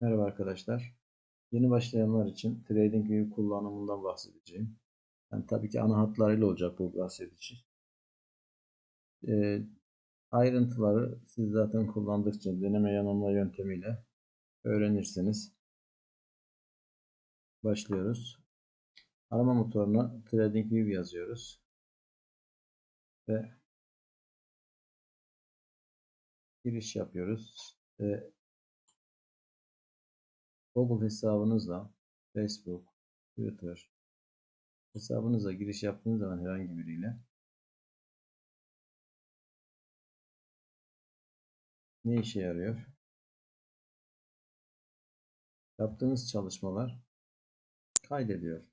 Merhaba arkadaşlar. Yeni başlayanlar için TradingView kullanımından bahsedeceğim. Yani tabii ki ana hatlarıyla olacak bu bahsedici. Ee, ayrıntıları siz zaten kullandıkça deneme yanılma yöntemiyle öğrenirsiniz. Başlıyoruz. Arama motoruna TradingView yazıyoruz. Ve giriş yapıyoruz. Ee, Google hesabınızla Facebook, Twitter hesabınıza giriş yaptığınız zaman herhangi biriyle ne işe yarıyor? Yaptığınız çalışmalar kaydediyor.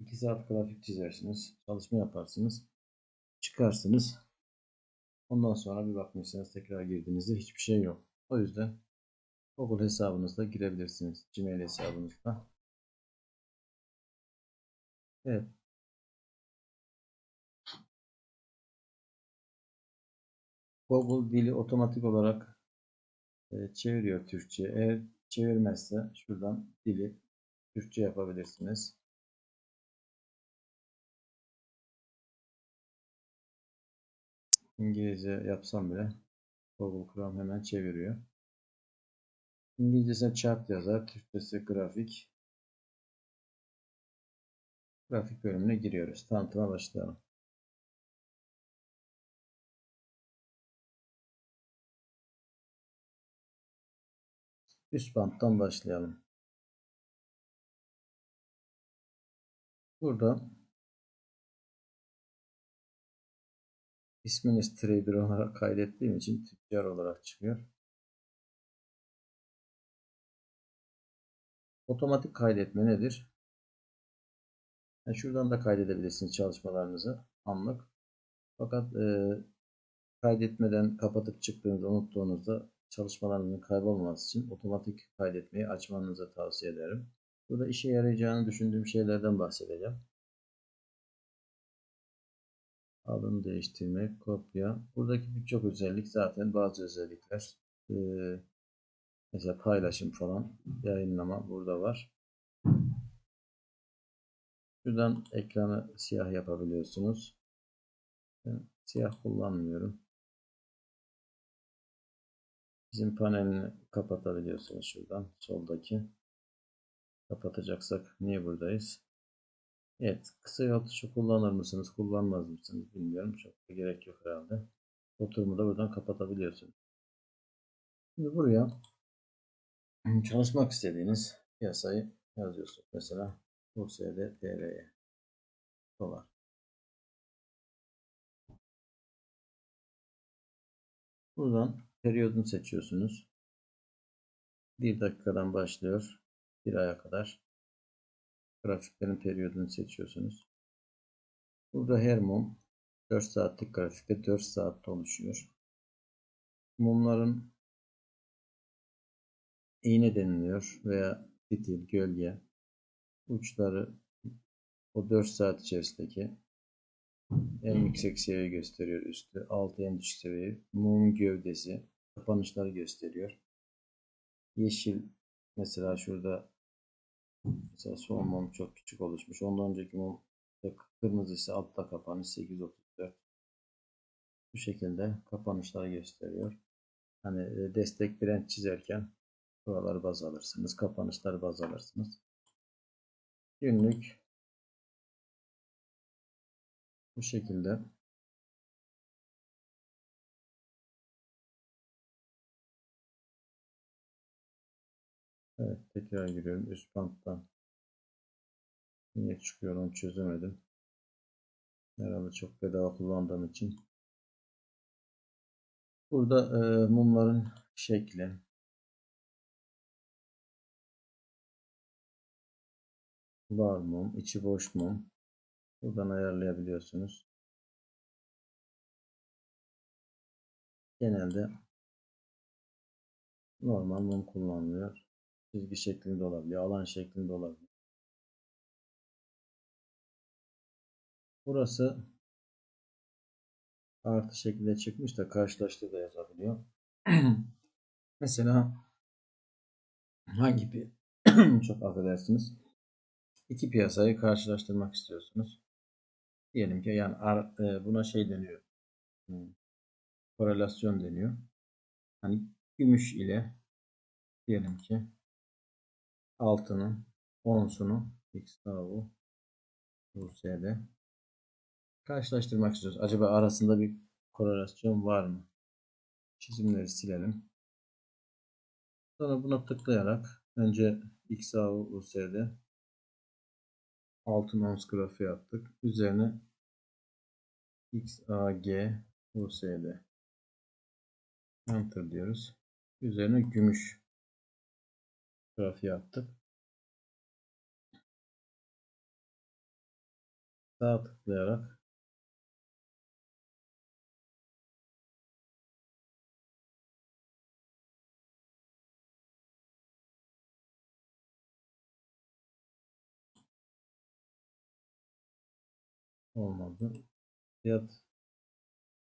2 saat grafik çizersiniz, çalışma yaparsınız, çıkarsınız. Ondan sonra bir bakmışsınız tekrar girdiğinizde hiçbir şey yok. O yüzden Google hesabınızda girebilirsiniz. Gmail hesabınızda. Evet. Google dili otomatik olarak e, çeviriyor Türkçe. Eğer çevirmezse şuradan dili Türkçe yapabilirsiniz. İngilizce yapsam bile Google Chrome hemen çeviriyor. İngilizcesine chart yazar. Türkçesi grafik. Grafik bölümüne giriyoruz. Tanıtıma başlayalım. Üst banttan başlayalım. Burada isminiz trader olarak kaydettiğim için tüccar olarak çıkıyor. Otomatik kaydetme nedir? Yani şuradan da kaydedebilirsiniz çalışmalarınızı anlık. Fakat e, kaydetmeden kapatıp çıktığınızda unuttuğunuzda çalışmalarınızın kaybolmaması için otomatik kaydetmeyi açmanızı tavsiye ederim. Burada işe yarayacağını düşündüğüm şeylerden bahsedeceğim. Alın değiştirmek, kopya. Buradaki birçok özellik zaten bazı özellikler. Ee, mesela paylaşım falan, yayınlama burada var. Şuradan ekranı siyah yapabiliyorsunuz. Ben siyah kullanmıyorum. Bizim panelini kapatabiliyorsunuz şuradan soldaki. Kapatacaksak niye buradayız? Evet, kısa yol tuşu kullanır mısınız, kullanmaz mısınız bilmiyorum. Çok da gerek yok herhalde. Oturumu da buradan kapatabiliyorsunuz. Şimdi buraya çalışmak istediğiniz piyasayı yazıyorsunuz. Mesela USD TL'ye dolar. Buradan periyodunu seçiyorsunuz. Bir dakikadan başlıyor. Bir aya kadar. Grafiklerin periyodunu seçiyorsunuz. Burada her mum 4 saatlik grafikte 4 saatte oluşuyor. Mumların iğne deniliyor veya fitil, gölge uçları o 4 saat içerisindeki en yüksek seviye gösteriyor üstü. Altı en düşük seviye. Mum gövdesi kapanışları gösteriyor. Yeşil mesela şurada mesela son mum çok küçük oluşmuş. Ondan önceki mum kırmızı ise altta kapanış 834. Bu şekilde kapanışları gösteriyor. Hani e, destek direnç çizerken buraları baz alırsınız. Kapanışları baz alırsınız. Günlük bu şekilde Evet tekrar giriyorum üst banttan niye çıkıyor onu çözemedim herhalde çok bedava kullandığım için burada e, mumların şekli var mum içi boş mum Buradan ayarlayabiliyorsunuz. Genelde normal mum kullanılıyor. Çizgi şeklinde olabiliyor, alan şeklinde olabiliyor. Burası artı şekilde çıkmış da karşılaştır da yazabiliyor. Mesela hangi bir çok affedersiniz iki piyasayı karşılaştırmak istiyorsunuz. Diyelim ki yani e, buna şey deniyor. hmm, Korelasyon deniyor. Hani gümüş ile diyelim ki altının onsunu XAU USD karşılaştırmak istiyoruz. Acaba arasında bir korelasyon var mı? Çizimleri silelim. Sonra buna tıklayarak önce XAU USD altın ons grafiği attık. Üzerine XAG USD Enter diyoruz. Üzerine gümüş grafiği attık. Sağ tıklayarak olmadı. Fiyat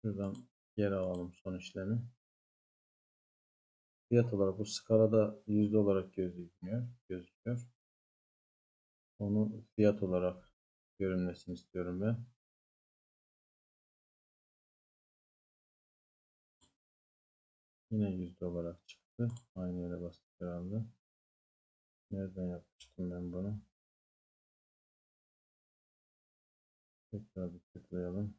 şuradan geri alalım son işlemi. Fiyat olarak bu skalada yüzde olarak gözüküyor. gözüküyor. Onu fiyat olarak görünmesini istiyorum ben. Yine yüzde olarak çıktı. Aynı yere bastık herhalde. Nereden yapmıştım ben bunu? Tekrar bir tıklayalım.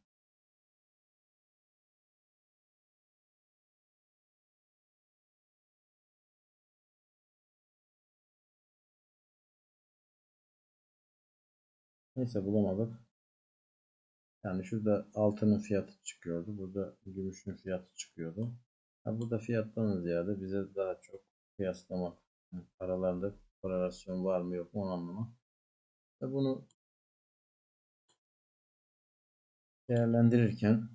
Neyse bulamadık. Yani şurada altının fiyatı çıkıyordu. Burada gümüşün fiyatı çıkıyordu. Ha, burada fiyattan ziyade bize daha çok kıyaslamak, yani aralarında korelasyon var mı yok mu onu anlamak. Ve bunu değerlendirirken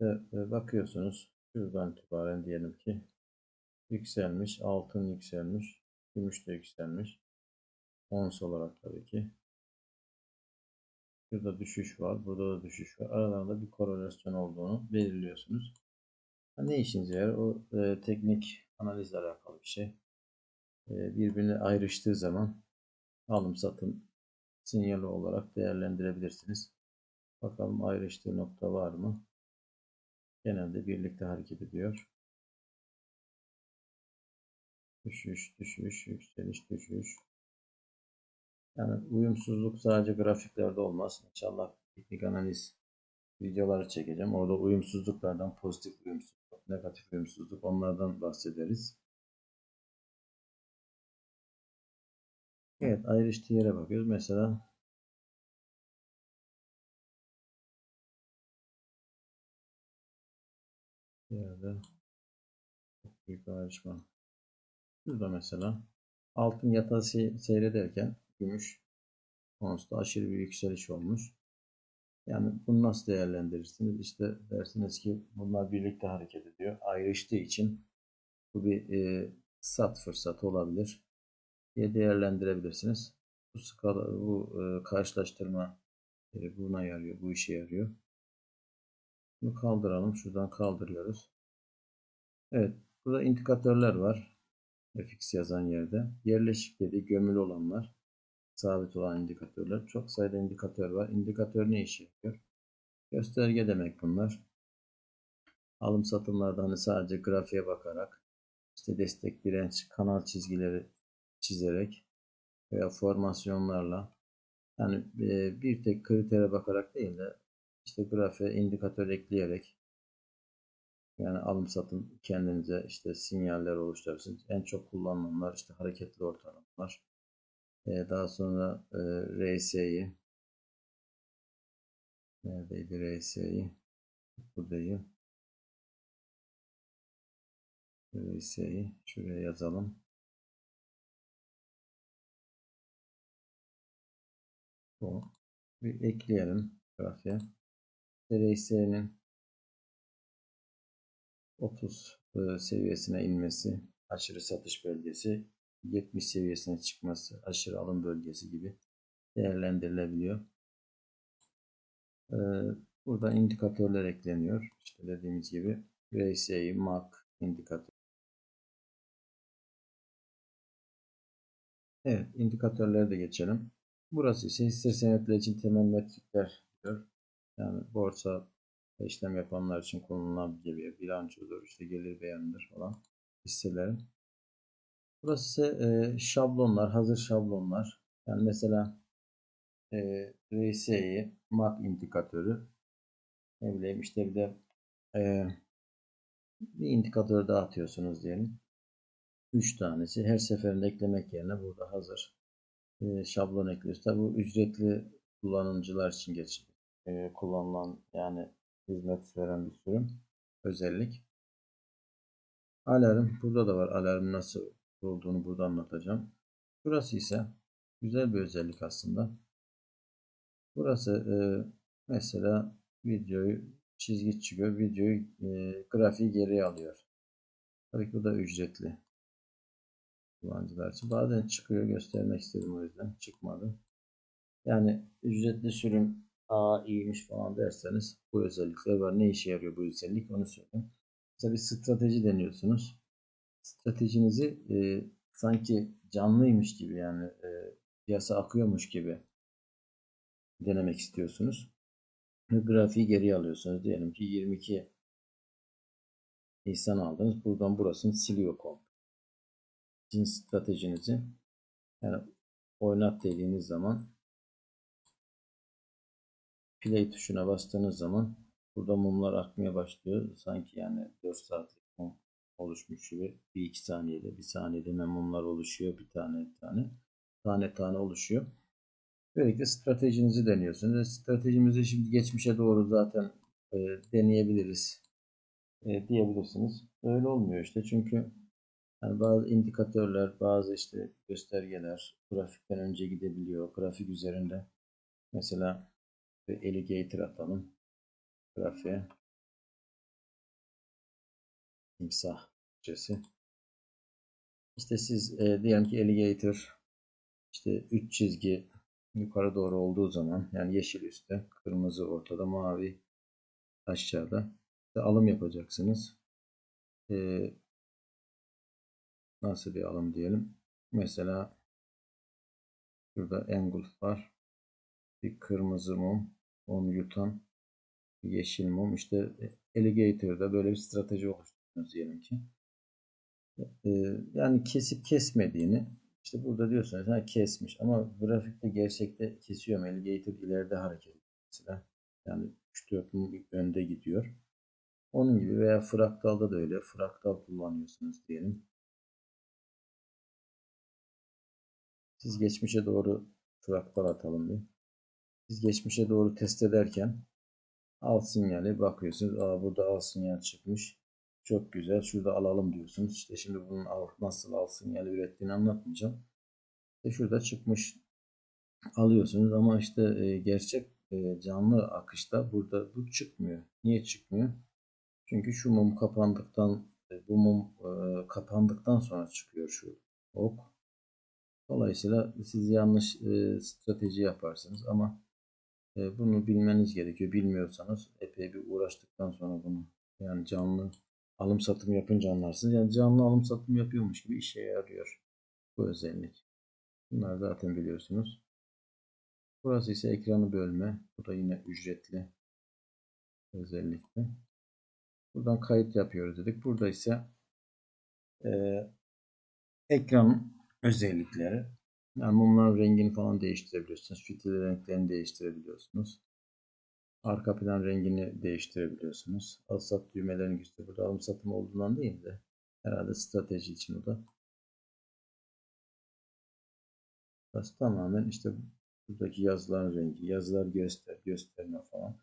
de, e, bakıyorsunuz şuradan itibaren diyelim ki yükselmiş, altın yükselmiş, gümüş de yükselmiş. Ons olarak tabii ki. Şurada düşüş var, burada da düşüş var. Aralarında bir korelasyon olduğunu belirliyorsunuz. Ne işinize yarar? O e, teknik analizle alakalı bir şey. E, birbirine ayrıştığı zaman alım satım sinyali olarak değerlendirebilirsiniz. Bakalım ayrıştığı nokta var mı? Genelde birlikte hareket ediyor. Düşüş, düşüş, yükseliş, düşüş. Yani uyumsuzluk sadece grafiklerde olmaz. İnşallah teknik analiz videoları çekeceğim. Orada uyumsuzluklardan pozitif uyumsuzluk, negatif uyumsuzluk onlardan bahsederiz. Evet ayrıştığı yere bakıyoruz. Mesela yerde çok büyük ayrışma. Burada mesela altın yatağı seyrederken gümüş konusunda aşırı bir yükseliş olmuş. Yani bunu nasıl değerlendirirsiniz? İşte dersiniz ki bunlar birlikte hareket ediyor. Ayrıştığı için bu bir e, sat fırsatı olabilir diye değerlendirebilirsiniz. Bu skala, bu e, karşılaştırma e, buna yarıyor, bu işe yarıyor. Bunu kaldıralım. Şuradan kaldırıyoruz. Evet, burada indikatörler var. FX yazan yerde. Yerleşik dedi, gömülü olanlar sabit olan indikatörler. Çok sayıda indikatör var. İndikatör ne işe yarıyor? Gösterge demek bunlar. Alım satımlarda hani sadece grafiğe bakarak işte destek direnç kanal çizgileri çizerek veya formasyonlarla yani e, bir tek kritere bakarak değil de işte grafiğe indikatör ekleyerek yani alım satım kendinize işte sinyaller oluşturabilirsiniz. En çok kullanılanlar işte hareketli ortalamalar, ee, daha sonra e, RS'yi neredeydi RS'yi buradayım RS'yi şuraya yazalım Bir ekleyelim grafiğe. RS'nin 30 seviyesine inmesi, aşırı satış bölgesi 70 seviyesine çıkması, aşırı alım bölgesi gibi değerlendirilebiliyor. E, burada indikatörler ekleniyor. İşte dediğimiz gibi RSI, MAC indikatör. Evet, indikatörlere de geçelim. Burası ise hisse senetleri için temel metrikler diyor. Yani borsa işlem yapanlar için kullanılabilecek bilançodur, işte gelir beyanıdır falan hisselerin. Burası ise e, şablonlar, hazır şablonlar. Yani mesela e, RSI, MAC indikatörü, ne bileyim işte bir de e, bir indikatör daha atıyorsunuz diyelim. 3 tanesi. Her seferinde eklemek yerine burada hazır e, şablon ekliyoruz. Tabi bu ücretli kullanıcılar için geç, e, kullanılan yani hizmet veren bir sürüm özellik. Alarm. Burada da var. Alarm nasıl olduğunu burada anlatacağım. Burası ise güzel bir özellik aslında. Burası e, mesela videoyu çizgi çıkıyor. Videoyu e, grafiği geriye alıyor. Tabii ki bu da ücretli kullanıcılar için. Bazen çıkıyor göstermek istedim o yüzden çıkmadı. Yani ücretli sürüm a iyiymiş falan derseniz bu özellikler var. Ne işe yarıyor bu özellik onu söyleyeyim. Mesela bir strateji deniyorsunuz. Stratejinizi e, sanki canlıymış gibi yani e, piyasa akıyormuş gibi denemek istiyorsunuz. Grafiği geriye alıyorsunuz. Diyelim ki 22 Nisan aldınız. Buradan burasını siliyor komple. Sizin stratejinizi yani oynat dediğiniz zaman play tuşuna bastığınız zaman burada mumlar akmaya başlıyor. Sanki yani 4 saatlik mum oluşmuş gibi bir iki saniyede bir saniyede hemen mumlar oluşuyor bir tane tane tane tane oluşuyor. Böylelikle stratejinizi deniyorsunuz. Stratejimizi şimdi geçmişe doğru zaten e, deneyebiliriz e, diyebilirsiniz. Öyle olmuyor işte çünkü yani bazı indikatörler, bazı işte göstergeler grafikten önce gidebiliyor. Grafik üzerinde mesela bir alligator atalım grafiğe. Timsah cesi. İşte siz e, diyelim ki alligator işte 3 çizgi yukarı doğru olduğu zaman yani yeşil üstte, kırmızı ortada, mavi aşağıda işte alım yapacaksınız. Ee, nasıl bir alım diyelim? Mesela şurada engulf var. Bir kırmızı mum, onu yutan yeşil mum. İşte Alligator'da böyle bir strateji oluşturdunuz diyelim ki. Ee, yani kesip kesmediğini işte burada diyorsunuz ha kesmiş ama grafikte gerçekte kesiyor mu? Alligator ileride hareket mesela. Yani 3-4 mum önde gidiyor. Onun gibi veya fraktalda da öyle. Fraktal kullanıyorsunuz diyelim. Siz geçmişe doğru fraktal atalım bir. Siz geçmişe doğru test ederken al sinyali bakıyorsunuz. Aa burada al sinyal çıkmış. Çok güzel. Şurada alalım diyorsunuz. İşte şimdi bunun nasıl al sinyali ürettiğini anlatmayacağım. İşte şurada çıkmış alıyorsunuz ama işte e, gerçek e, canlı akışta burada bu çıkmıyor. Niye çıkmıyor? Çünkü şu mum kapandıktan e, bu mum e, kapandıktan sonra çıkıyor şu ok. Dolayısıyla siz yanlış e, strateji yaparsınız ama e, bunu bilmeniz gerekiyor. Bilmiyorsanız epey bir uğraştıktan sonra bunu yani canlı alım satım yapınca anlarsınız. Yani canlı alım satım yapıyormuş gibi işe yarıyor bu özellik. Bunlar zaten biliyorsunuz. Burası ise ekranı bölme. Bu da yine ücretli özellikle. Buradan kayıt yapıyoruz dedik. Burada ise e, ekran özellikleri. Yani mumların rengini falan değiştirebiliyorsunuz. Fitil renklerini değiştirebiliyorsunuz. Arka plan rengini değiştirebiliyorsunuz. Al sat düğmelerini gösteriyor. Burada alım satım olduğundan değil de herhalde strateji için o da. Burası tamamen işte buradaki yazıların rengi, yazılar göster, gösterme falan.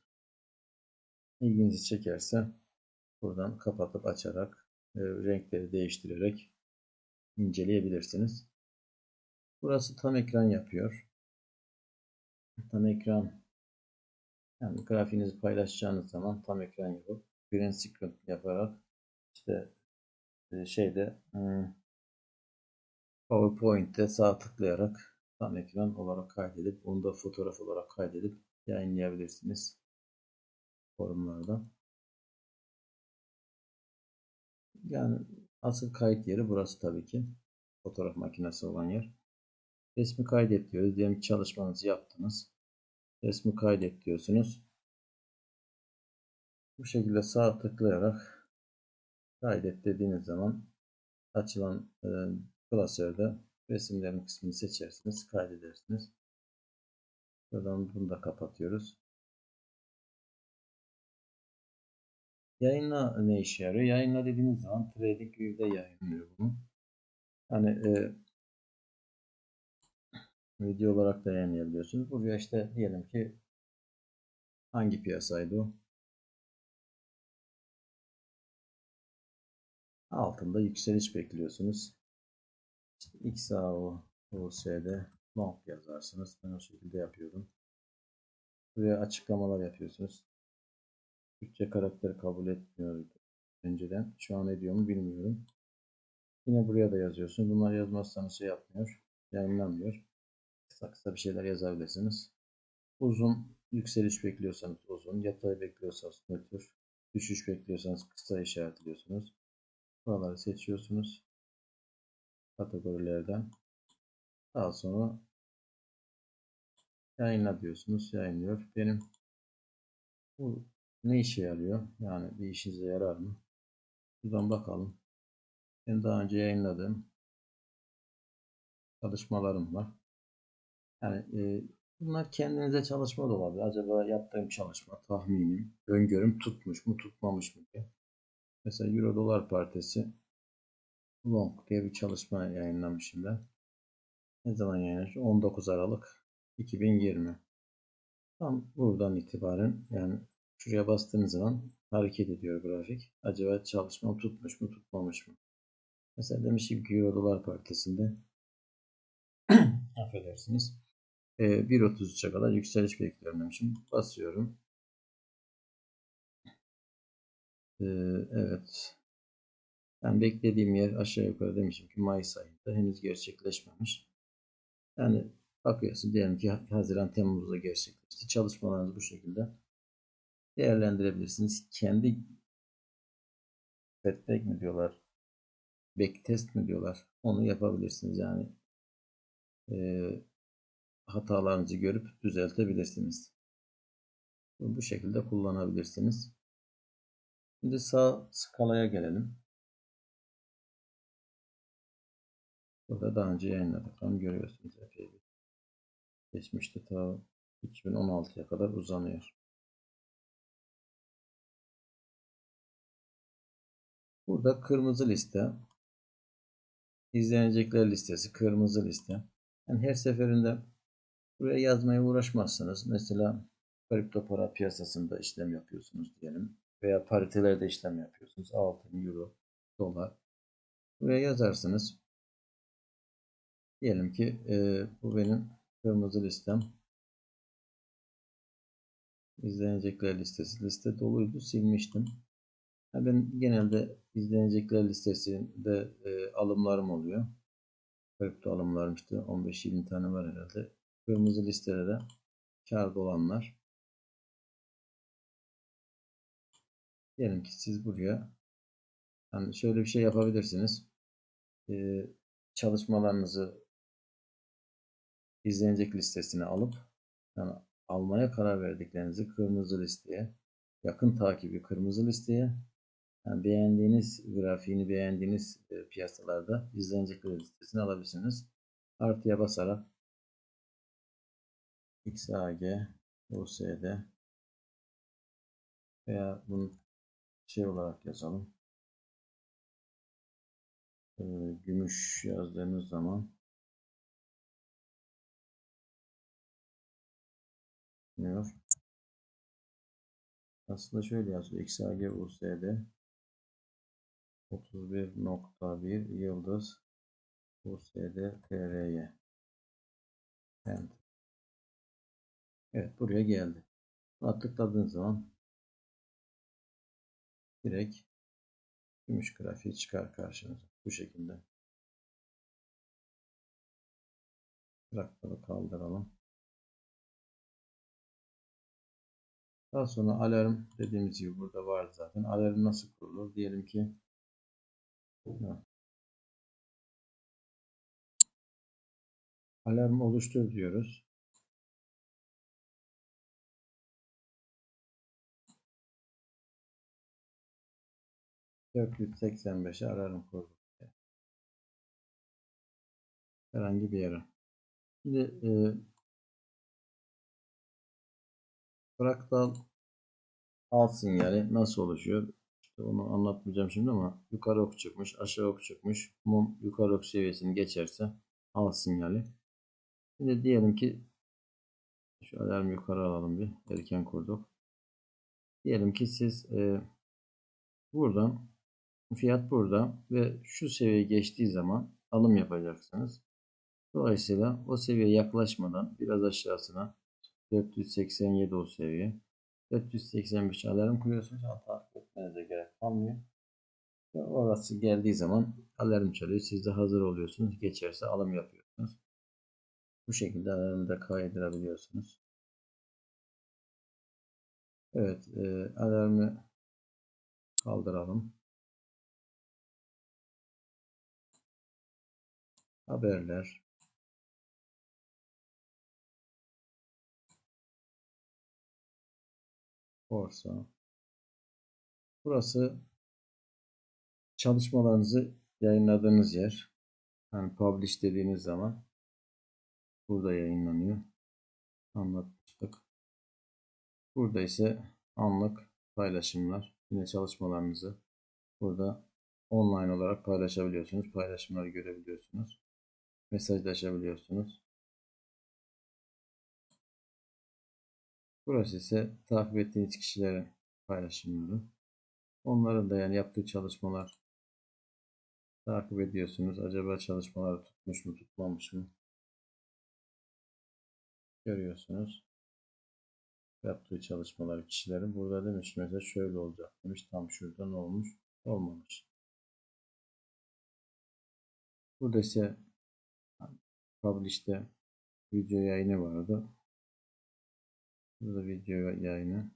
İlginizi çekerse buradan kapatıp açarak e, renkleri değiştirerek inceleyebilirsiniz. Burası tam ekran yapıyor. Tam ekran yani grafiğinizi paylaşacağınız zaman tam ekran yapıp green screen yaparak işte e, şeyde hmm, PowerPoint'te sağ tıklayarak tam ekran olarak kaydedip onu da fotoğraf olarak kaydedip yayınlayabilirsiniz forumlarda. Yani asıl kayıt yeri burası tabii ki. Fotoğraf makinesi olan yer. Resmi kaydet diyoruz. Diyelim ki çalışmanızı yaptınız. Resmi kaydet diyorsunuz. Bu şekilde sağ tıklayarak kaydet dediğiniz zaman açılan e, klasörde resimlerin kısmını seçersiniz, kaydedersiniz. Buradan bunu da kapatıyoruz. Yayınla ne işe yarıyor? Yayınla dediğiniz zaman TradingView'de yayınlıyor bunu. Hani e, video olarak da yayınlayabiliyorsunuz. Buraya işte diyelim ki hangi piyasaydı o? Altında yükseliş bekliyorsunuz. İşte XAO, long yazarsınız. Ben o şekilde yapıyorum. Buraya açıklamalar yapıyorsunuz. Türkçe karakteri kabul etmiyor önceden. Şu an ediyor mu bilmiyorum. Yine buraya da yazıyorsunuz. Bunlar yazmazsanız şey yapmıyor. Yayınlanmıyor. Kısa kısa bir şeyler yazabilirsiniz. Uzun yükseliş bekliyorsanız uzun. Yatay bekliyorsanız nötr. Düşüş bekliyorsanız kısa işaretliyorsunuz. Buraları seçiyorsunuz. Kategorilerden. Daha sonra yayınla diyorsunuz. Yayınlıyor. Benim bu ne işe yarıyor? Yani bir işinize yarar mı? Buradan bakalım. Ben daha önce yayınladığım çalışmalarım var. Yani e, bunlar kendinize çalışma da olabilir. Acaba yaptığım çalışma, tahminim, öngörüm tutmuş mu, tutmamış mı diye. Mesela Euro Dolar Partisi Long diye bir çalışma yayınlamışım ben. Ne zaman yayınlamış? 19 Aralık 2020. Tam buradan itibaren yani şuraya bastığınız zaman hareket ediyor grafik. Acaba çalışmam tutmuş mu tutmamış mı? Mesela demişim ki Euro Dolar Partisi'nde affedersiniz. E, 1.33'e kadar yükseliş bekliyorum demişim. Basıyorum. E, evet. Ben beklediğim yer aşağı yukarı demişim ki Mayıs ayında henüz gerçekleşmemiş. Yani bakıyorsun diyelim ki Haziran Temmuz'da gerçekleşti. Çalışmalarınızı bu şekilde değerlendirebilirsiniz. Kendi feedback mi diyorlar? Backtest mi diyorlar? Onu yapabilirsiniz. Yani e, hatalarınızı görüp düzeltebilirsiniz. Bu şekilde kullanabilirsiniz. Şimdi sağ skalaya gelelim. Burada daha önce yayınladık. Tam görüyorsunuz epey bir. Geçmişte ta 2016'ya kadar uzanıyor. Burada kırmızı liste, izlenecekler listesi, kırmızı liste. Yani her seferinde buraya yazmaya uğraşmazsınız. Mesela kripto para piyasasında işlem yapıyorsunuz diyelim. Veya paritelerde işlem yapıyorsunuz. Altın, euro, dolar. Buraya yazarsınız. Diyelim ki e, bu benim kırmızı listem. İzlenecekler listesi. Liste doluydu. Silmiştim. Ben genelde izlenecekler listesinde e, alımlarım oluyor. Kripto alımlarım işte 15-20 tane var herhalde. Kırmızı listelere kar olanlar. Diyelim ki siz buraya yani şöyle bir şey yapabilirsiniz. Ee, çalışmalarınızı izlenecek listesine alıp yani almaya karar verdiklerinizi kırmızı listeye, yakın takibi kırmızı listeye, yani beğendiğiniz grafiğini beğendiğiniz e, piyasalarda izlenecekler listesini alabilirsiniz. Artıya basarak XAG, USD veya bunu şey olarak yazalım. Ee, gümüş yazdığımız zaman diyor. Aslında şöyle yazıyor. XAG USD 31.1 yıldız USD TRY Enter. Evet buraya geldi. Buna tıkladığınız zaman direkt gümüş grafiği çıkar karşınıza. Bu şekilde. Traktörü kaldıralım. Daha sonra alarm dediğimiz gibi burada var zaten. Alarm nasıl kurulur? Diyelim ki Alarm oluştur diyoruz. ...485'e alarm kurduk. Herhangi bir yere. Şimdi e, fraktal alt sinyali nasıl oluşuyor? İşte onu anlatmayacağım şimdi ama yukarı ok çıkmış, aşağı ok çıkmış. Mum yukarı ok seviyesini geçerse alt sinyali. Şimdi diyelim ki şu alarm yukarı alalım bir. Erken kurduk. Diyelim ki siz e, buradan fiyat burada ve şu seviye geçtiği zaman alım yapacaksınız. Dolayısıyla o seviyeye yaklaşmadan biraz aşağısına 487 o seviye 485 alarm kuruyorsunuz. Hata etmenize gerek kalmıyor. Ve orası geldiği zaman alarm çalıyor. Siz de hazır oluyorsunuz. Geçerse alım yapıyorsunuz. Bu şekilde alarmı da kaydırabiliyorsunuz. Evet. E, alarmı kaldıralım. Haberler. Borsa. Burası çalışmalarınızı yayınladığınız yer. Yani publish dediğiniz zaman burada yayınlanıyor. Anlatmıştık. Burada ise anlık paylaşımlar. Yine çalışmalarınızı burada online olarak paylaşabiliyorsunuz. Paylaşımları görebiliyorsunuz. Mesajlaşabiliyorsunuz. Burası ise takip ettiğiniz kişilerin paylaşımları. Onların da yani yaptığı çalışmalar takip ediyorsunuz. Acaba çalışmaları tutmuş mu tutmamış mı? Görüyorsunuz. Yaptığı çalışmalar kişilerin. Burada demiş mesela şöyle olacak demiş. Tam şurada ne olmuş? Olmamış. Burada ise Publish'te video yayını vardı. Burada video yayını.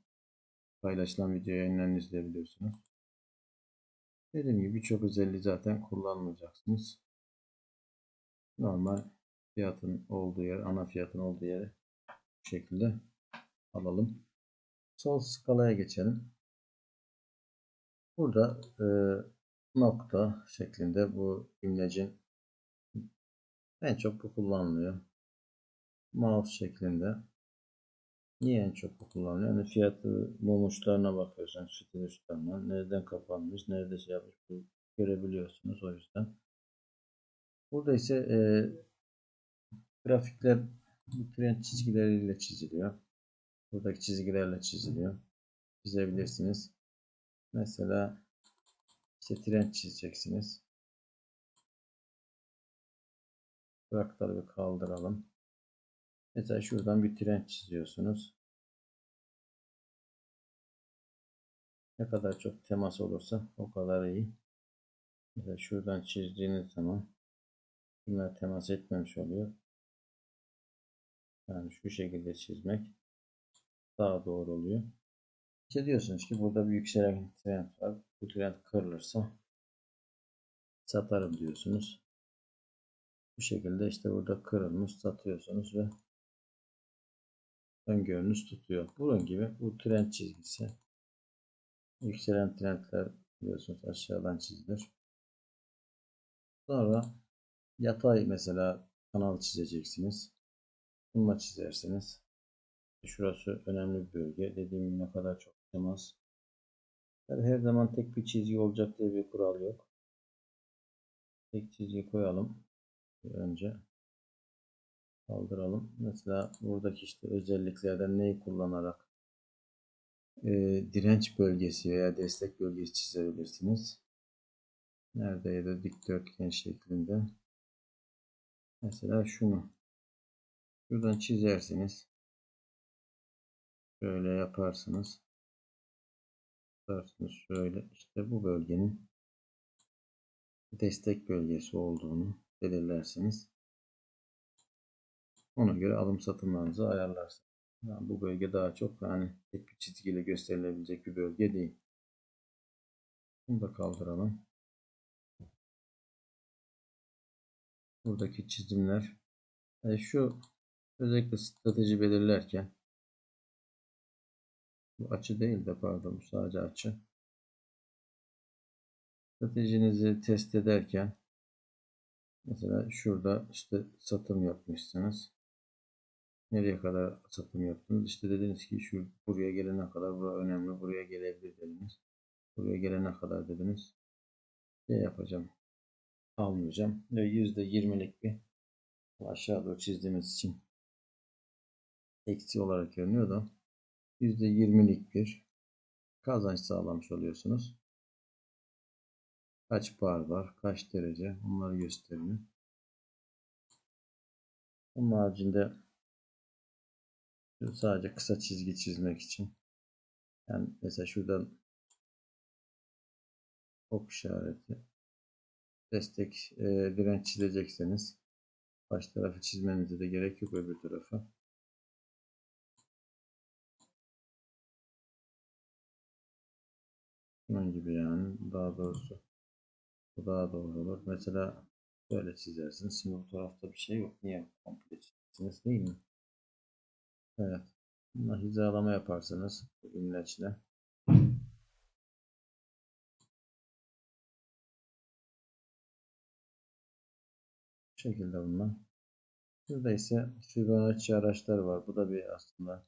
Paylaşılan video yayınlarını izleyebiliyorsunuz. Dediğim gibi birçok özelliği zaten kullanmayacaksınız. Normal fiyatın olduğu yer, ana fiyatın olduğu yere bu şekilde alalım. Sol skalaya geçelim. Burada e, nokta şeklinde bu imlecin en çok bu kullanılıyor. Mouse şeklinde. Niye en çok bu kullanılıyor? Yani fiyatı mum uçlarına bakıyorsun. Fitil uçlarına. Nereden kapanmış, nerede şey yapmış görebiliyorsunuz o yüzden. Burada ise e, grafikler bu trend çizgileriyle çiziliyor. Buradaki çizgilerle çiziliyor. Çizebilirsiniz. Mesela işte trend çizeceksiniz. Bırakları bir kaldıralım. Mesela şuradan bir trend çiziyorsunuz. Ne kadar çok temas olursa o kadar iyi. Mesela şuradan çizdiğiniz zaman bunlar temas etmemiş oluyor. Yani şu şekilde çizmek daha doğru oluyor. İşte diyorsunuz ki burada bir yükselen trend var. Bu trend kırılırsa satarım diyorsunuz. Bu şekilde işte burada kırılmış satıyorsunuz ve öngörünüz tutuyor. Bunun gibi bu trend çizgisi. Yükselen trendler biliyorsunuz aşağıdan çizilir. Sonra yatay mesela kanal çizeceksiniz. Bununla çizersiniz. Şurası önemli bir bölge. Dediğim ne kadar çok temas. Yani her zaman tek bir çizgi olacak diye bir kural yok. Tek çizgi koyalım. Önce kaldıralım. Mesela buradaki işte özelliklerden neyi kullanarak e, direnç bölgesi veya destek bölgesi çizebilirsiniz. Nerede ya da dikdörtgen şeklinde. Mesela şunu. Şuradan çizersiniz. Şöyle yaparsınız. Yaparsınız şöyle. İşte bu bölgenin destek bölgesi olduğunu belirlersiniz. Ona göre alım satımlarınızı ayarlarsınız. Yani bu bölge daha çok hani tek bir çizgiyle gösterilebilecek bir bölge değil. Bunu da kaldıralım. Buradaki çizimler Yani şu özellikle strateji belirlerken bu açı değil de pardon sadece açı. Stratejinizi test ederken mesela şurada işte satım yapmışsınız. Nereye kadar satım yaptınız? İşte dediniz ki şu buraya gelene kadar bura önemli. Buraya gelebilir dediniz. Buraya gelene kadar dediniz. Ne yapacağım? Almayacağım. Ve %20'lik bir aşağı doğru çizdiğimiz için eksi olarak görünüyor da %20'lik bir kazanç sağlamış oluyorsunuz. Kaç bar var, kaç derece onları gösteriyor. Onun haricinde sadece kısa çizgi çizmek için yani mesela şuradan ok işareti destek e, direnç çizecekseniz baş tarafı çizmenize de gerek yok öbür tarafı. Bunun gibi yani daha doğrusu bu daha doğru olur. Mesela böyle çizersiniz. Şimdi bu tarafta bir şey yok. Niye komple çizersiniz değil mi? Evet. Buna hizalama yaparsanız bu imleçle bu şekilde bunlar. Burada ise Fibonacci araçlar var. Bu da bir aslında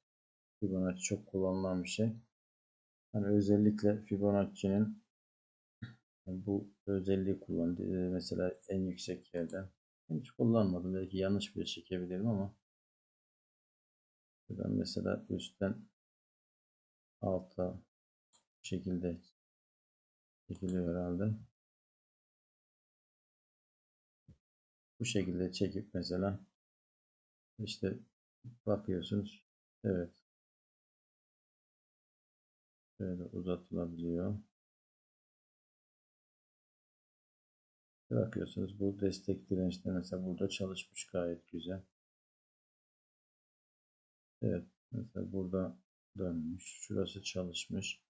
Fibonacci çok kullanılan bir şey. Hani özellikle Fibonacci'nin bu özelliği kullandı. Mesela en yüksek yerden. Hiç kullanmadım. Belki yanlış bir çekebilirim ama buradan mesela üstten alta şekilde çekiliyor herhalde. Bu şekilde çekip mesela işte bakıyorsunuz. Evet. Şöyle uzatılabiliyor. Bakıyorsunuz bu destek dirençte mesela burada çalışmış gayet güzel. Evet. Mesela burada dönmüş. Şurası çalışmış.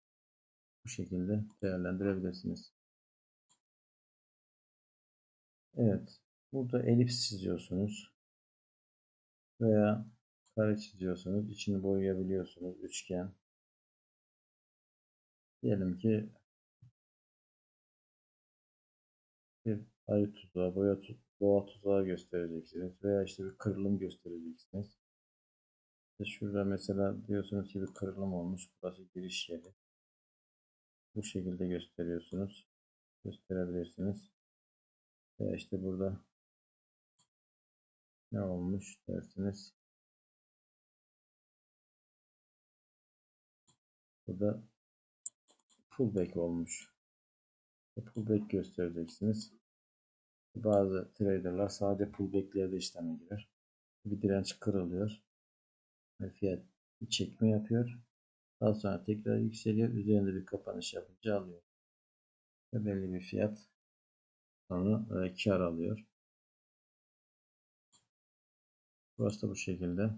Bu şekilde değerlendirebilirsiniz. Evet. Burada elips çiziyorsunuz. Veya kare çiziyorsunuz. İçini boyayabiliyorsunuz. Üçgen. Diyelim ki ayı tuzağı, boya tuz, boğa tuzağı göstereceksiniz. Veya işte bir kırılım göstereceksiniz. İşte şurada mesela diyorsunuz ki bir kırılım olmuş. Burası giriş yeri. Bu şekilde gösteriyorsunuz. Gösterebilirsiniz. Veya işte burada ne olmuş dersiniz. Burada pullback olmuş. Pullback göstereceksiniz. Bazı traderlar sadece pullbacklerde işleme girer. Bir direnç kırılıyor. Ve fiyat bir çekme yapıyor. Daha sonra tekrar yükseliyor. Üzerinde bir kapanış yapınca alıyor. Ve belli bir fiyat sonra e, kar alıyor. Burası da bu şekilde.